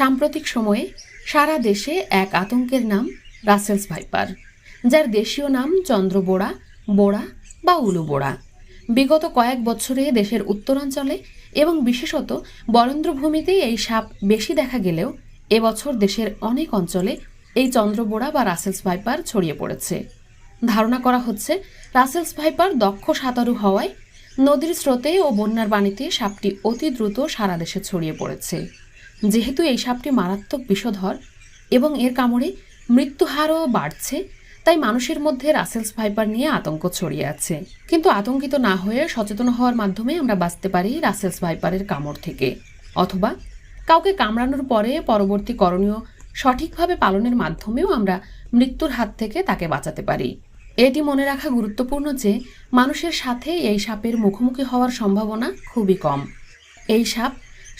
সাম্প্রতিক সময়ে সারা দেশে এক আতঙ্কের নাম রাসেলস ভাইপার, যার দেশীয় নাম চন্দ্রবোড়া, বোড়া বা উলু বোড়া বিগত কয়েক বছরে দেশের উত্তরাঞ্চলে এবং বিশেষত বরেন্দ্রভূমিতে এই সাপ বেশি দেখা গেলেও এবছর দেশের অনেক অঞ্চলে এই চন্দ্রবোড়া বা রাসেলস ভাইপার ছড়িয়ে পড়েছে। ধারণা করা হচ্ছে রাসেলস ভাইপার দক্ষ সাঁতারু হওয়ায় নদীর স্রোতে ও বন্যার বাণীতে সাপটি অতি দ্রুত সারা দেশে ছড়িয়ে পড়েছে। যেহেতু এই সাপটি মারাত্মক বিষধর এবং এর কামড়ে মৃত্যু হারও বাড়ছে, তাই মানুষের মধ্যে রাসেলস ভাইপার নিয়ে আতঙ্ক ছড়িয়ে আছে। কিন্তু আতঙ্কিত না হয়ে সচেতন হওয়ার মাধ্যমে আমরা বাঁচতে পারি রাসেলস ভাইপারের কামড় থেকে। অথবা কাউকে কামড়ানোর পরে পরবর্তী করণীয় সঠিকভাবে পালনের মাধ্যমেও আমরা মৃত্যুর হাত থেকে তাকে বাঁচাতে পারি। এটি মনে রাখা গুরুত্বপূর্ণ যে মানুষের সাথে এই সাপের মুখোমুখি হওয়ার সম্ভাবনা খুবই কম। এই সাপ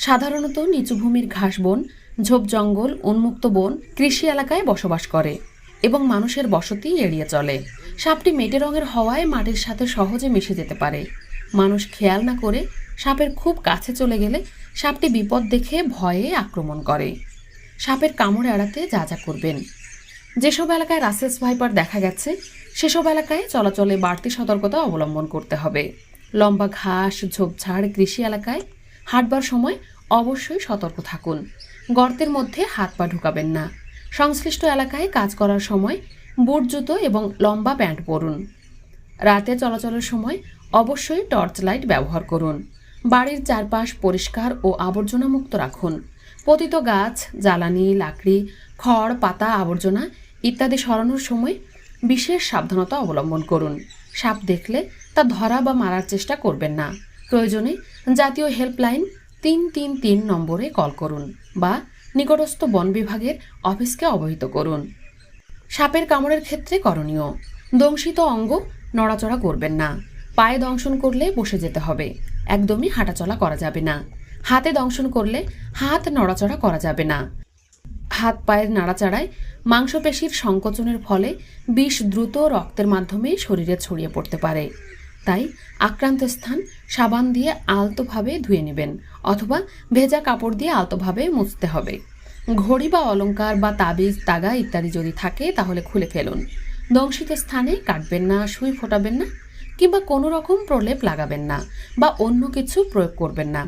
সাধারণত নিচু ভূমির ঘাস বন, ঝোপ জঙ্গল, উন্মুক্ত বন, কৃষি এলাকায় বসবাস করে এবং মানুষের বসতি এড়িয়ে চলে। সাপটি মেটে রঙের হওয়ায় মাটির সাথে সহজে মিশে যেতে পারে। মানুষ খেয়াল না করে সাপের খুব কাছে চলে গেলে সাপটি বিপদ দেখে ভয়ে আক্রমণ করে। সাপের কামড় এড়াতে যা যা করবেন। যেসব এলাকায় রাসেলস ভাইপার দেখা গেছে, সেসব এলাকায় চলাচলে বাড়তি সতর্কতা অবলম্বন করতে হবে। লম্বা ঘাস, ঝোপঝাড় কৃষি এলাকায় হাঁটবার সময় অবশ্যই সতর্ক থাকুন। গর্তের মধ্যে হাত পা ঢুকাবেন না। সংশ্লিষ্ট এলাকায় কাজ করার সময় বুট জুতো এবং লম্বা প্যান্ট পরুন। রাতে চলাচলের সময় অবশ্যই টর্চ লাইট ব্যবহার করুন। বাড়ির চারপাশ পরিষ্কার ও আবর্জনামুক্ত রাখুন। পতিত গাছ, জ্বালানি, লাকড়ি, খড়, পাতা, আবর্জনা ইত্যাদি সরানোর সময় বিশেষ সাবধানতা অবলম্বন করুন। সাপ দেখলে তা ধরা বা মারার চেষ্টা করবেন না। প্রয়োজনে জাতীয় হেল্পলাইন তিন তিন তিন নম্বরে কল করুন বা নিকটস্থ বন বিভাগের অফিসকে অবহিত করুন। সাপের কামড়ের ক্ষেত্রে করণীয়, দংশিত অঙ্গ নড়াচড়া করবেন না, পায়ে দংশন করলে বসে যেতে হবে, একদমই হাঁটাচলা করা যাবে না, হাতে দংশন করলে হাত নড়াচড়া করা যাবে না। হাত পায়ের নাড়াচাড়ায় মাংসপেশির সংকোচনের ফলে বিষ দ্রুত রক্তের মাধ্যমে শরীরে ছড়িয়ে পড়তে পারে। তাই আক্রান্ত স্থান সাবান দিয়ে আলতোভাবে ধুয়ে নেবেন অথবা ভেজা কাপড় দিয়ে আলতোভাবে মুছতে হবে। ঘড়ি বা অলংকার বা তাবিজ, তাগা ইত্যাদি যদি থাকে, তাহলে খুলে ফেলুন। দংশিত স্থানে কাটবেন না, সুই ফোটাবেন না কিংবা কোনো রকম প্রলেপ লাগাবেন না বা অন্য কিছু প্রয়োগ করবেন না।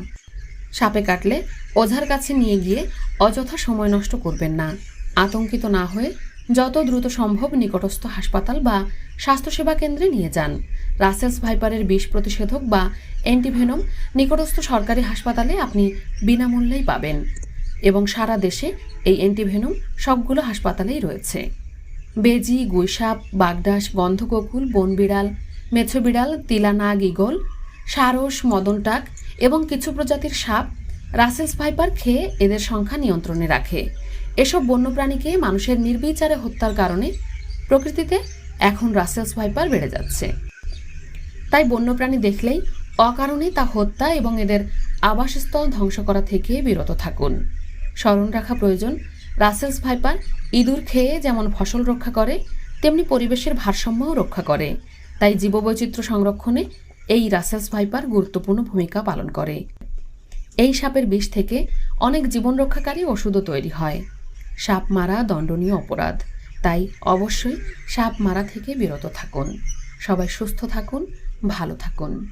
সাপে কাটলে ওঝার কাছে নিয়ে গিয়ে অযথা সময় নষ্ট করবেন না। আতঙ্কিত না হয়ে যত দ্রুত সম্ভব নিকটস্থ হাসপাতাল বা স্বাস্থ্যসেবা কেন্দ্রে নিয়ে যান। রাসেলস ভাইপারের বিষ প্রতিষেধক বা অ্যান্টিভেনম নিকটস্থ সরকারি হাসপাতালে আপনি বিনামূল্যেই পাবেন। এবং সারা দেশে এই অ্যান্টিভেনম সবগুলো হাসপাতালেই রয়েছে। বেজি, গুইসাপ বাগডাস গন্ধককুল বনবিড়াল, মেছোবিড়াল, তিলানাগ ইগল সারস, মদনটাক এবং কিছু প্রজাতির সাপ রাসেলস ভাইপার খেয়ে এদের সংখ্যা নিয়ন্ত্রণে রাখে। এসব বন্যপ্রাণীকে মানুষের নির্বিচারে হত্যার কারণে প্রকৃতিতে এখন রাসেলস ভাইপার বেড়ে যাচ্ছে। তাই বন্যপ্রাণী দেখলেই অকারণে তা হত্যা এবং এদের আবাসস্থল ধ্বংস করা থেকে বিরত থাকুন। স্মরণ রাখা প্রয়োজন, রাসেলস ভাইপার ইঁদুর খেয়ে যেমন ফসল রক্ষা করে, তেমনি পরিবেশের ভারসাম্যও রক্ষা করে। তাই জীববৈচিত্র্য সংরক্ষণে এই রাসেলস ভাইপার গুরুত্বপূর্ণ ভূমিকা পালন করে। এই সাপের বিষ থেকে অনেক জীবন রক্ষাকারী ওষুধও তৈরি হয়। সাপ মারা দণ্ডনীয় অপরাধ, তাই অবশ্যই সাপ মারা থেকে বিরত থাকুন। সবাই সুস্থ থাকুন ভালো থাকুন।